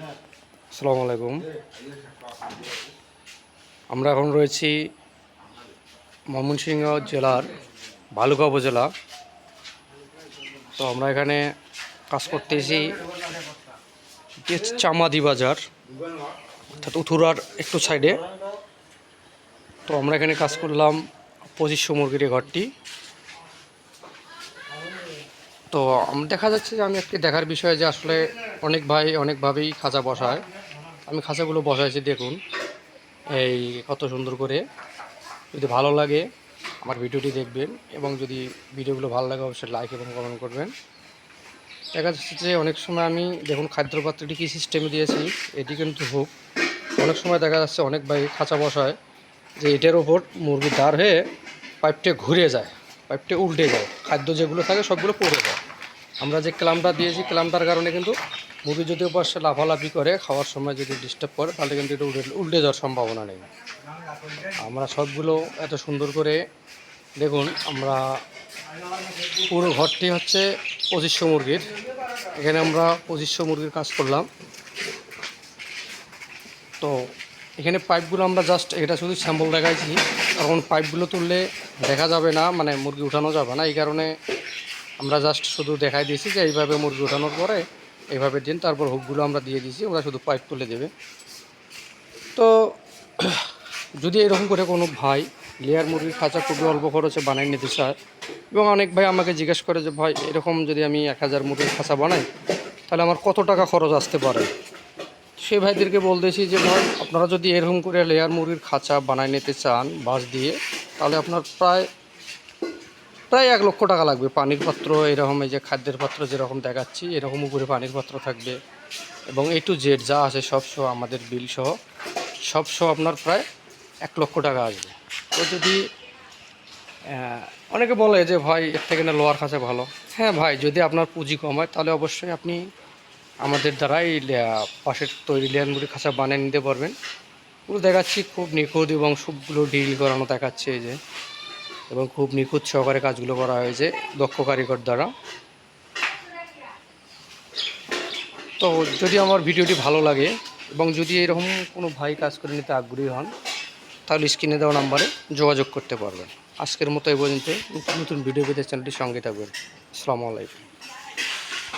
আসসালামু আলাইকুম। আমরা এখন রয়েছি ময়মনসিংহ জেলার ভালুকা উপজেলা। তো আমরা এখানে কাজ করতেছি চামাদি বাজার, অর্থাৎ উথুরার একটু সাইডে। তো আমরা এখানে কাজ করলাম পঁচিশশো মুরগির ঘরটি। তো দেখা যাচ্ছে যে আমি একটি দেখার বিষয় যে আসলে অনেক ভাই অনেকভাবেই খাঁচা বসায়। আমি খাঁচাগুলো বসাইছি, দেখুন। এই কত সুন্দর করে। যদি ভালো লাগে আমার ভিডিওটি দেখবেন এবং যদি ভিডিওগুলো ভালো লাগে অবশ্যই লাইক এবং কমেন্ট করবেন। দেখা যাচ্ছে যে অনেক সময় আমি দেখুন খাদ্য পাত্রটি কী সিস্টেমে দিয়েছি, এটি কিন্তু হোক। অনেক সময় দেখা যাচ্ছে অনেক ভাই খাঁচা বসায় যে এটার ওপর মুরগি দাঁড় হয়ে পাইপটা ঘুরে যায়, পাইপটা উল্টে যায়। খাদ্য যেগুলো থাকে সবগুলো পড়ে যায়। আমরা যে ক্লামটা দিয়েছি, ক্লামটার কারণে কিন্তু মুরগি যদি পাশে লাফালাফি করে, খাওয়ার সময় যদি ডিস্টার্ব করে, তাহলে কিন্তু এটা উল্টে উল্টে যাওয়ার সম্ভাবনা নেই। আমরা সবগুলো এত সুন্দর করে দেখুন, আমরা পুরো ঘরটি হচ্ছে পঁচিশশো মুরগির। এখানে আমরা পঁচিশশো মুরগির কাজ করলাম। তো এখানে পাইপগুলো আমরা জাস্ট এটা শুধু স্যাম্পল দেখাইছি। কারণ পাইপগুলো তুললে দেখা যাবে না মানে মুরগি উঠানো যাবে না। এই কারণে আমরা জাস্ট শুধু দেখাই দিয়েছি যে এইভাবে মুরগি উঠানোর পরে এইভাবে দিন, তারপর হুকগুলো আমরা দিয়ে দিয়েছি, ওরা শুধু পাইপ তুলে দেবে। তো যদি এরকম করে কোনো ভাই লেয়ার মুরগির খাঁচা খুবই অল্প খরচে বানাই নিতে চায়, এবং অনেক ভাই আমাকে জিজ্ঞেস করে যে, ভাই, এরকম যদি আমি এক হাজার মুরগির খাঁচা বানাই, তাহলে আমার কত টাকা খরচ আসতে পারে? সেই ভাইদেরকে বলতেছি যে, ভাই, আপনারা যদি এরকম করে লেয়ার মুরগির খাঁচা বানায় নিতে চান, বাঁশ দিয়ে, তাহলে আপনার প্রায় প্রায় এক লক্ষ টাকা লাগবে। পানির পাত্র, এরকম এই যে খাদ্যের পাত্র যেরকম দেখাচ্ছি, এরকম উপরে পানির পাত্র থাকবে। এবং এ টু জেড যা আছে সব সহ, আমাদের বিল সহ, সব সহ আপনার প্রায় এক লক্ষ টাকা আসবে। তো যদি অনেকে বলে যে, ভাই, এর থেকে না লোয়ার খাঁচা ভালো? হ্যাঁ ভাই, যদি আপনার পুঁজি কম হয়, তাহলে অবশ্যই আপনি আমাদের দ্বারাই পাশের তৈরি মুড়ি খাঁচা বানিয়ে নিতে পারবেন। পুরো দেখাচ্ছি, খুব নিখুঁত এবং সবগুলো ডিল করানো দেখাচ্ছে এই যে। এবং খুব নিখুঁত সহকারে কাজগুলো করা হয়েছে দক্ষ কারিগর দ্বারা। তো যদি আমার ভিডিওটি ভালো লাগে এবং যদি এরকম কোনো ভাই কাজ করে নিতে আগ্রহী হন, তাহলে স্ক্রিনে দেওয়া নাম্বারে যোগাযোগ করতে পারবেন। আজকের মতো এই পর্যন্ত। নতুন নতুন ভিডিও পেতে চ্যানেলটির সঙ্গে থাকবেন। আসসালামু আলাইকুম।